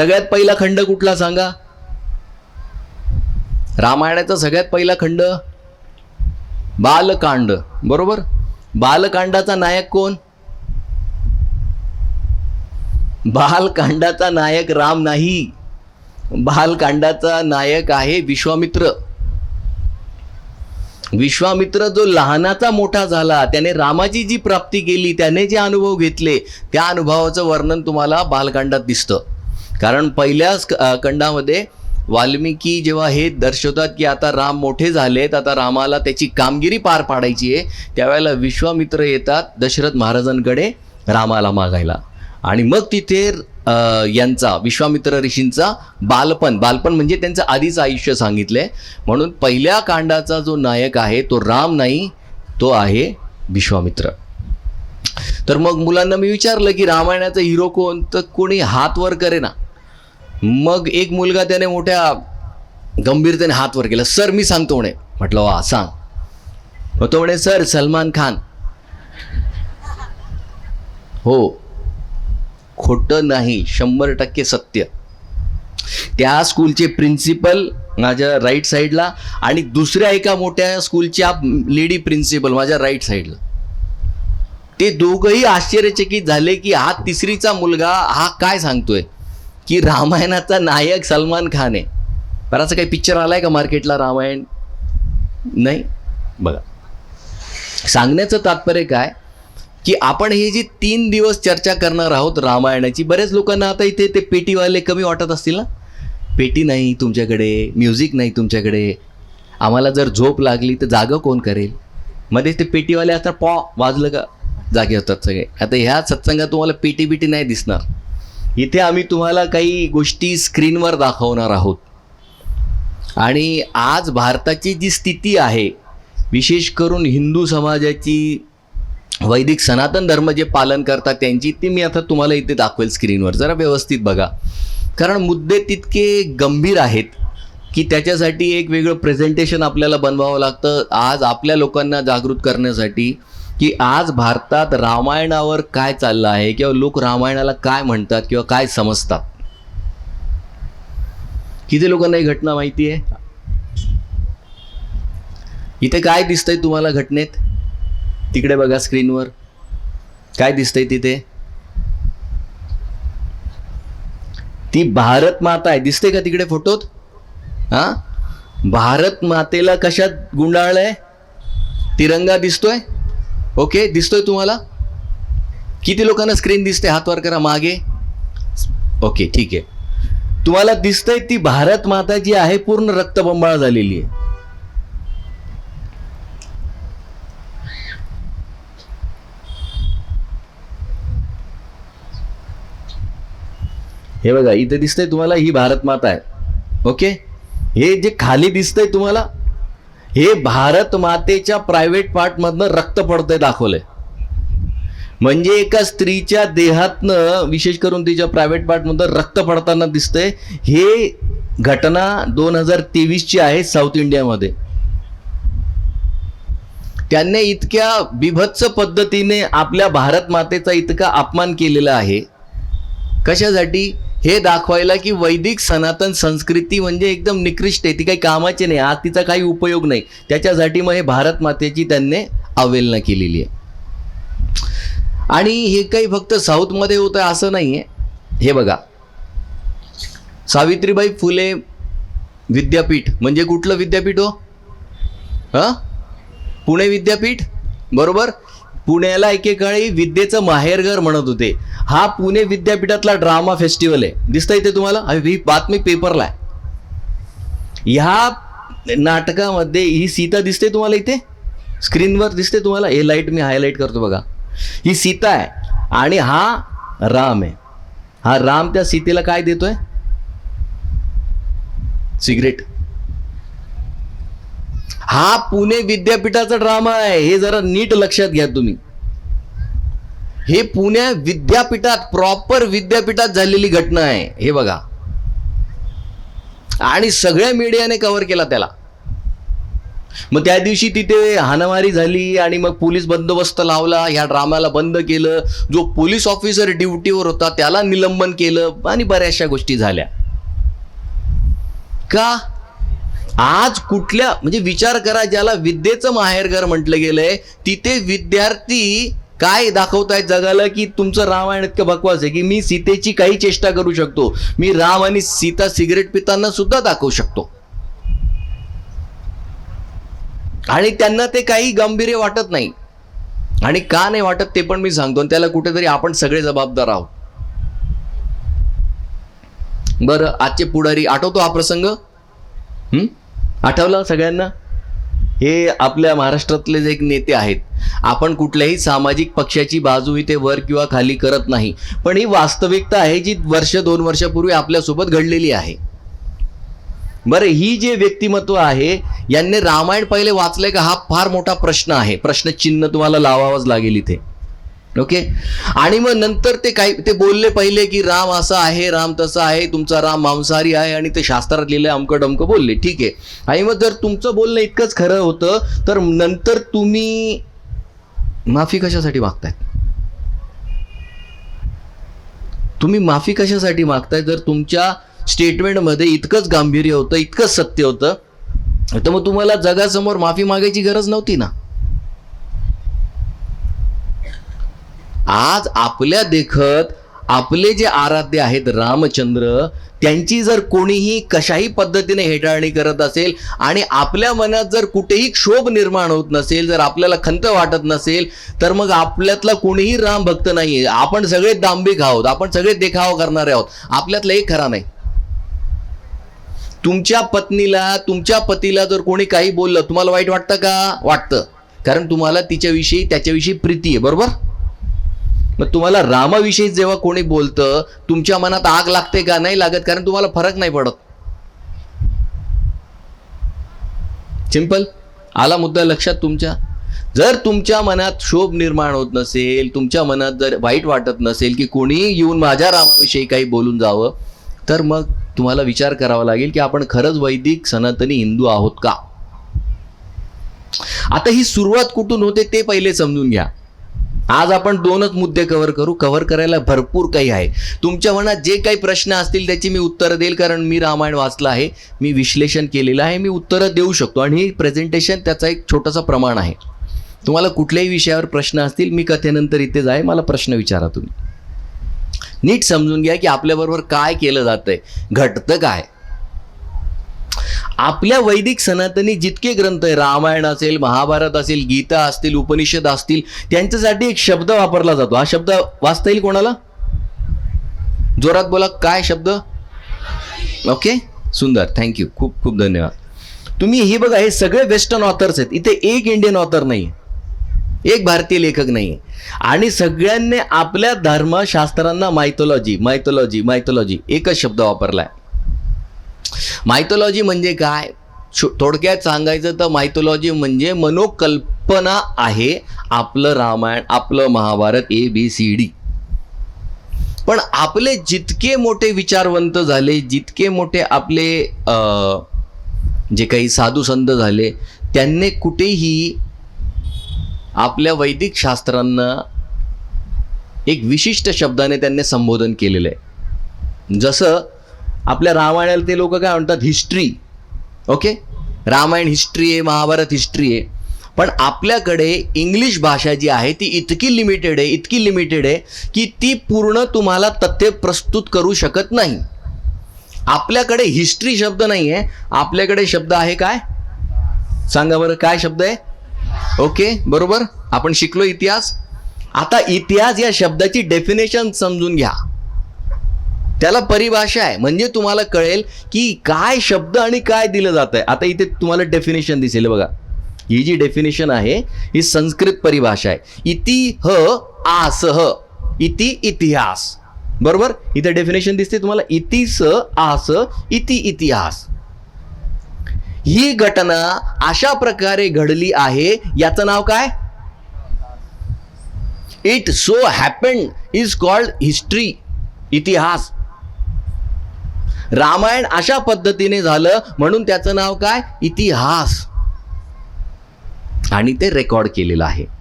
सगळ्यात पहिला खंड कुठला सांगा? रामायणाचा सगळ्यात पहिला खंड? बालकांड. बरोबर? बालकांडाचा नायक कोण? बालकांडाचा नायक राम नाही. बालकांडाचा नायक आहे विश्वामित्र. विश्वामित्र जो लहानाचा मोठा झाला त्याने रामाची जी प्राप्ती केली त्याने जे अनुभव घेतले त्या अनुभवाचं वर्णन तुम्हाला बालकांडात दिसतं. कारण पहिल्याच क- खंडामध्ये वाल्मिकी जेव्हा हे दर्शवतात की आता राम मोठे झालेत आता रामाला त्याची कामगिरी पार पाडायची आहे त्यावेळेला विश्वामित्र येतात दशरथ महाराजांकडे रामाला मागायला. आणि मग तिथे यांचा विश्वामित्र ऋषींचा बालपण बालपण म्हणजे त्यांचं आधीच आयुष्य सांगितलंय. म्हणून पहिल्या कांडाचा जो नायक आहे तो राम नाही तो आहे विश्वामित्र. तर मग मुलांना मी विचारलं की रामायणाचा हिरो कोण? तर कोणी हात वर करे ना मग एक मुलगा त्याने मोठ्या गंभीरतेने हात वर केला. सर मी सांगतो म्हणे. म्हटलं वा सांग. मग तो म्हणे सर सलमान खान. हो. खोटं नाही शंभर टक्के सत्य. त्या स्कूलचे प्रिन्सिपल माझ्या राईट साईडला आणि दुसऱ्या एका मोठ्या स्कूलच्या लेडी प्रिन्सिपल माझ्या राईट साईडला ते दोघंही आश्चर्यचकित झाले की हा तिसरीचा मुलगा हा काय सांगतोय? की रामायणाचा नायक सलमान खान आहे. बरं असं काही पिक्चर आलाय का मार्केटला रामायण? नाही. बघा. सांगण्याचं तात्पर्य काय? की आपण हे जी तीन दिवस चर्चा करणार आहोत रामायणाची बऱ्याच लोकांना आता इथे ते पेटीवाले कमी वाटत असतील ना? पेटी नाही तुमच्याकडे म्युझिक नाही तुमच्याकडे. आम्हाला जर झोप लागली तर जागं कोण करेल? मध्येच ते पेटीवाले असतात पॉ वाजलं का? जागे होतात सगळे. आता ह्या सत्संगात तुम्हाला पेटी बिटी नाही दिसणार. इथे आम्ही तुम्हाला काही गोष्टी स्क्रीनवर दाखवणार आहोत. आणि आज भारताची जी स्थिती आहे विशेष करून हिंदू समाजाची वैदिक सनातन धर्म जे पालन करतात त्यांची ती मी आता तुम्हाला इथे दाखवेल स्क्रीनवर. जरा व्यवस्थित बघा. कारण मुद्दे तितके गंभीर आहेत की त्याच्यासाठी एक वेगळं प्रेझेंटेशन आपल्याला बनवावं लागतं. आज आपल्या लोकांना जागृत करण्यासाठी की आज भारतात रामायणावर काय चाललं आहे किंवा लोक रामायणाला काय म्हणतात किंवा काय समजतात? किती लोकांना ही घटना माहिती आहे? इथे काय दिसतंय तुम्हाला घटनेत? तिकडे बघा स्क्रीनवर. काय दिसतंय तिथे? ती भारत माता आहे. दिसते का तिकडे फोटोत? हा? भारत मातेला कशात गुंडाळलंय? तिरंगा दिसतोय? ओके दिसतोय तुम्हाला? किती लोकांना स्क्रीन दिसते? हातवार करा मागे. ओके ठीक आहे. तुम्हाला दिसतंय ती भारत माता जी आहे पूर्ण रक्तबंबाळ झालेली आहे. हे बघा इथे दिसतंय तुम्हाला ही भारत माता आहे. ओके हे जे खाली दिसतंय तुम्हाला हे भारत मातेच्या प्रायव्हेट पार्टमधनं रक्त पडतंय दाखवलंय. म्हणजे एका स्त्रीच्या देहातनं विशेष करून तिच्या प्रायव्हेट पार्टमधनं रक्त पडताना दिसतंय. हे घटना दोन हजार तेवीसची आहे साऊथ इंडियामध्ये त्यांनी इतक्या बिभत्स पद्धतीने आपल्या भारत मातेचा इतका अपमान केलेला आहे. कशासाठी? हे दाखवायला की वैदिक सनातन संस्कृती म्हणजे एकदम निकृष्ट आहे. ती काही कामाची नाही. आज तिचा काही उपयोग नाही. त्याच्यासाठी मग हे भारत मातेची त्यांनी अवहेलना केलेली आहे. आणि हे काही फक्त साऊथमध्ये होतं असं नाही आहे हे बघा. सावित्रीबाई फुले विद्यापीठ. म्हणजे कुठलं विद्यापीठ हो? हां? पुणे विद्यापीठ? बरोबर? पुण्याला एकेकाळी विद्येचं माहेरघर म्हणत होते. हा पुणे विद्यापीठातला ड्रामा फेस्टिवल आहे. दिसतंय ते तुम्हाला? ही बातमी पेपरला आहे. ह्या नाटकामध्ये ही सीता दिसते तुम्हाला इथे? स्क्रीनवर दिसते तुम्हाला? हे लाइट मी हायलाईट करतो बघा. ही सीता आहे आणि हा राम आहे. हा राम त्या सीतेला काय देतोय? सिगरेट. हा पुणे विद्यापीठाचा ड्रामा आहे. हे जरा नीट लक्षात घ्या तुम्ही. हे पुणे विद्यापीठात प्रॉपर विद्यापीठात झालेली घटना आहे. हे बघा. आणि सगळ्या मीडियाने कव्हर केला त्याला. मग त्या दिवशी तिथे हाणामारी झाली आणि मग पोलीस बंदोबस्त लावला. ह्या ड्रामाला बंद केलं. जो पोलीस ऑफिसर ड्युटीवर होता त्याला निलंबन केलं. आणि बऱ्याचशा गोष्टी झाल्या. का? आज कुठल्या म्हणजे विचार करा ज्याला विद्येचं माहेरघर म्हटलं गेलंय तिथे विद्यार्थी काय दाखवतायत जगाला की तुमचं रामायण इतकं बकवास आहे की मी सीतेची काही चेष्टा करू शकतो मी राम आणि सीता सिगरेट पिताना सुद्धा दाखवू शकतो. आणि त्यांना ते काही गांभीर्य वाटत नाही. आणि का नाही वाटत ते पण मी सांगतो आणि त्याला कुठेतरी आपण सगळे जबाबदार आहोत. बरं आजचे पुढारी आठवतो हा प्रसंग? हम्म आठवलं सगळ्यांना? हे आपल्या महाराष्ट्रातले जे एक नेते आहेत आपण कुठल्याही सामाजिक पक्षाची बाजू इथे वर किंवा खाली करत नाही. पण ही वास्तविकता आहे जी वर्ष दोन वर्षापूर्वी आपल्यासोबत घडलेली आहे. बरं ही जे व्यक्तिमत्व आहे यांनी रामायण पहिले वाचलंय का हा फार मोठा प्रश्न आहे. प्रश्नचिन्ह तुम्हाला लावावंच लागेल इथे. ओके आणि मग नंतर ते काही ते बोलले पहिले की राम असा आहे राम तसा आहे तुमचा राम मांसाहारी आहे आणि ते शास्त्रात लिहिलं अमकं डमकं बोलले. ठीक आहे? आणि मग जर तुमचं बोलणं इतकंच खरं होतं तर नंतर तुम्ही माफी कशासाठी मागताय तुम्ही माफी कशासाठी मागताय जर तुमच्या स्टेटमेंटमध्ये इतकंच गांभीर्य होतं इतकंच सत्य होतं तर मग तुम्हाला जगासमोर माफी मागायची गरज नव्हती ना? आज आपल्या देखत आपले जे आराध्य आहेत रामचंद्र त्यांची जर कोणीही कशाही पद्धतीने हेटाळणी करत असेल आणि आपल्या मनात जर कुठेही क्षोभ निर्माण होत नसेल जर आपल्याला खंत वाटत नसेल तर मग आपल्यातला कोणीही राम भक्त नाहीये. आपण सगळे दांभिक आहोत. आपण सगळे देखावा करणारे आहोत. आपल्यातला एक खरा नाही. तुमच्या पत्नीला तुमच्या पतीला जर कोणी काही बोललं तुम्हाला वाईट वाटतं का? वाटतं. कारण तुम्हाला तिच्याविषयी त्याच्याविषयी प्रीती आहे. बरोबर? मग तुम्हाला रामाविषयी जेव्हा कोणी बोलतं तुमच्या मनात आग लागते का? नाही लागत कारण तुम्हाला फरक नाही पडत. सिंपल आला मुद्दा लक्षात तुमच्या? जर तुमच्या मनात शोभ निर्माण होत नसेल तुमच्या मनात जर वाईट वाटत नसेल की कोणी येऊन माझ्या रामाविषयी काही बोलून जावं तर मग तुम्हाला विचार करावा लागेल की आपण खरंच वैदिक सनातनी हिंदू आहोत का? आता ही सुरुवात कुठून होते ते पहिले समजून घ्या. आज आपण दोनच मुद्दे कव्हर करू. कव्हर करायला भरपूर काही आहे. तुमच्या मनात जे काही प्रश्न असतील त्याची मी उत्तरं देईल कारण मी रामायण वाचलं आहे. मी विश्लेषण केलेलं आहे. मी उत्तरं देऊ शकतो. आणि ही प्रेझेंटेशन त्याचा एक छोटासा प्रमाण आहे. तुम्हाला कुठल्याही विषयावर प्रश्न असतील मी कथेनंतर इथे जाय. मला प्रश्न विचारा तुम्ही. नीट समजून घ्या की आपल्याबरोबर काय केलं जातं आहे घटतं काय? आपल्या वैदिक सनातनी जितके ग्रंथ आहे रामायण असेल महाभारत असेल गीता असतील उपनिषद असतील त्यांच्यासाठी एक शब्द वापरला जातो. हा शब्द वाचता येईल कोणाला? जोरात बोला काय शब्द? ओके? सुंदर थँक्यू खूप खूप धन्यवाद. तुम्ही हे बघा हे सगळे वेस्टर्न ऑथर्स आहेत. इथे एक इंडियन ऑथर नाही एक भारतीय लेखक नाही आणि सगळ्यांनी आपल्या धर्मशास्त्रांना मायथोलॉजी मायथोलॉजी मायथोलॉजी एकच शब्द वापरला आहे मायथोलॉजी म्हणजे काय? थोडक्यात सांगायचं तर मायथोलॉजी म्हणजे मनोकल्पना आहे आपलं रामायण आपलं Mahabharat A B C D पण आपले जितके मोठे विचारवंत झाले जितके मोठे आपले जे काही साधू संत झाले त्यांनी कुठेही आपल्या वैदिक शास्त्रांना एक विशिष्ट शब्दाने त्यांनी संबोधन केलेलं आहे. जसं आपल्या रामायणाला ते लोक काय म्हणतात हिस्ट्री ओके रामायण हिस्ट्री आहे महाभारत हिस्ट्री आहे. पण आपल्याकडे इंग्लिश भाषा जी आहे ती इतकी लिमिटेड आहे इतकी लिमिटेड आहे की ती पूर्ण तुम्हाला तथ्य प्रस्तुत करू शकत नाही. आपल्याकडे हिस्ट्री शब्द नाही आहे आपल्याकडे शब्द आहे काय? सांगा बरं काय शब्द आहे? ओके बरोबर? आपण शिकलो इतिहास. आता इतिहास या शब्दाची डेफिनेशन समजून घ्या. त्याला परिभाषा आहे. म्हणजे तुम्हाला कळेल की काय शब्द आणि काय दिलं जात आहे. आता इथे तुम्हाला डेफिनेशन दिसेल बघा. ही जी डेफिनेशन आहे ही संस्कृत परिभाषा आहे. इति ह आस ह. इति इतिहास. बरोबर? इथे डेफिनेशन दिसते तुम्हाला. इति स आस इति इतिहास. ही घटना अशा प्रकारे घडली आहे. याचं नाव काय? It so happen is called history इतिहास. रामायण अशा पद्धतीने झालं म्हणून त्याचं नाव काय? इतिहास. आणि ते रेकॉर्ड केलेलं आहे.